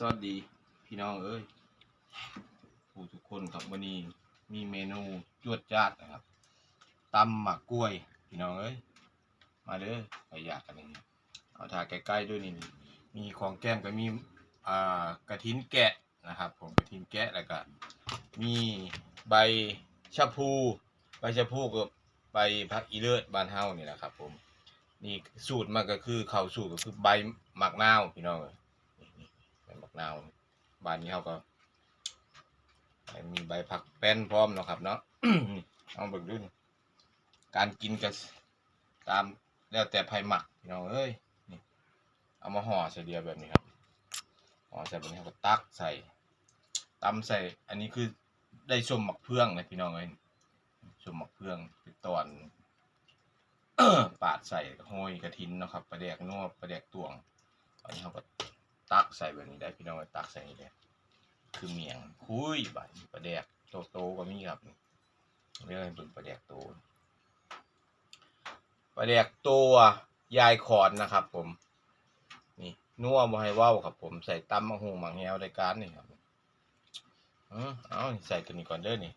สวัสดีพี่น้องเอ้ยผู้ทุกคนครับวันนี้มีเมนูจวดจ้าดนะครับตำหมักกล้วย พี่น้องเอ้ยมาเด้อไปอยากกันนี่เอาทาใกล้ๆด้วยนี่มีของแก้มก็มีอ่ากระถินแกะนะครับผมกระถินแกะแล้วก็มีใบชะพูใบชะพูกับใบพักอีเลิศบานเฮานี่แหละครับ ผม นี่สูตรมันก็คือเข้าสูตรก็คือใบหมักนาวพี่น้องเอ้ย บหมักนาวบ้านนี้เขาก็มีใบผักแป้นพร้อมนะครับเนาะเอาเบิ่งดูนี่การกินก็ตามแล้วแต่ไผหมักพี่น้องเอ้ยนี่เอามาห่อใส่เดียวแบบนี้ครับห่อใส่แบบนี้เขาก็ตักใส่ตำใส่ อันนี้คือได้ส้มหมักเพื่องเลยพี่น้องเอ้ยส้มหมักเพื่องเป็นตอนปาดใส่ห้อยกระทินนะครับปลาแดกนวปลาแดกตวงอันนี้เขาก็ ตักใส่แบบนี้ได้พี่น้องตักใส่นี่ได้คือเมียงคุยบาดปลาแดกโตโตก็มีครับเรียกอะไรเป็นปลาแดกโตปลาแดกตัวยายขอนนะครับ ผม นี่นัวบ่ให้ว้าครับผมใส่ตำมะฮุงมังแฮวรายการนี่ครับเออเอาใส่ตัวนี้ก่อนเด้อนี่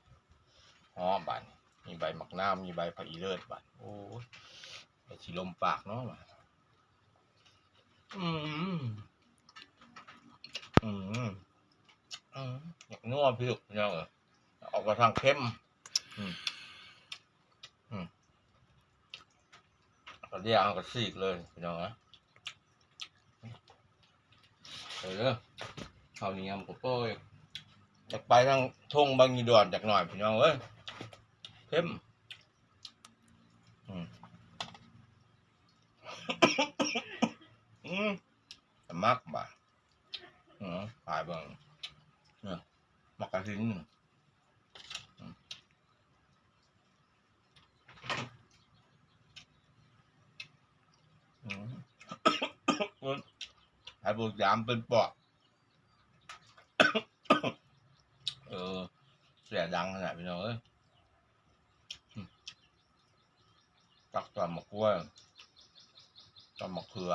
หอบานมีใบหมักน้ำมีใบผักอีเลิศบาดโอ้ยไอ้ชีลมปากเนาะว่ะอืมอืมอืมอยาก นัวพี่ลูกพี่น้องเออออกมาทางเข้มอืมอืมก็เรียกเอากระซีกเลยพี่น้องนะเออข้าวเหนียวกับโป้ยอยากไปทางทงบางยีดอนจากหน่อยพี่น้องเอ้ยเข้มอืมอืมมักบ่ะอืมปลายเบิ่ง มักกระทินอืมอืมอืมไอ้พวกยามเป็นปอกเออ เสียดังขนาดพี่น้องเอ้ยตักตอนมะกล้วยตอนมะเขือ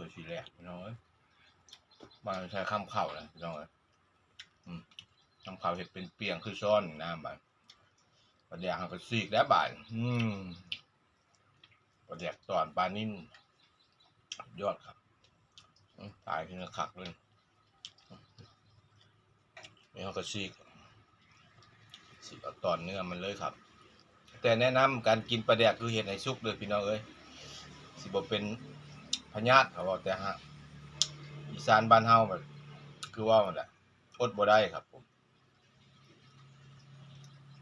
อืมเปิดสีแรกพี่น้องเอ้ยบ้านใช้ข้ามเข่าเลยพี่น้องเอ้ยข้ามเข่าเห็ดเป็นเปียงคือซ้อนน้ำบ้านประเดี๋ยวหักกระซีกแล้วบ้านอืมประเดี๋ยวตอนปลานิ่นยอดครับตายขึ้นขักเลยไม่หักกระซีกซีกเอาตอนเนื้อมันเลยครับ แต่แนะนำการกินปลาแดกคือเห็ดในซุกเลยพี่น้องเอ้ยสิบเป็น พญาติเขาบอกแต่ฮะอีสานบ้านเฮาแบบคือว่ามันแหละอดบ่ได้ครับผม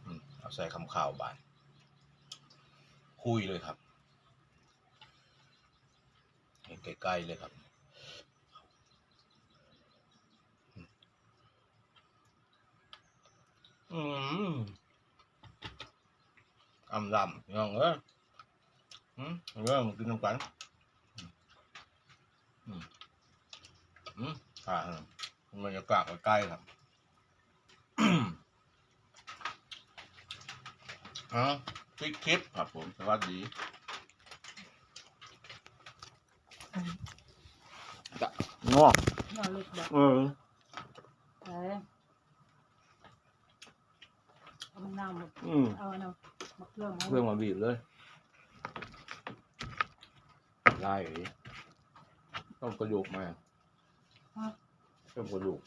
อืมเอาใส่คำข่าวบาน คุยเลยครับ เห็นใกล้ๆเลยครับอืมอำลำพี่น้องเอ้ยอืมเริ่มกินน้ำกัน อืมอ่าบรรยากาศใกล้ๆครับอะคลิปคลิปครับผม สวัสดีจะงอกนอนลึกแบบเออเออเอามันน้ำหมดอืมเอาอันนั้นมะเขือมาเพื่อนมาบีบเลยไล่อย่างนี้ ต้องกระดูกมาฮะต้องกระดูก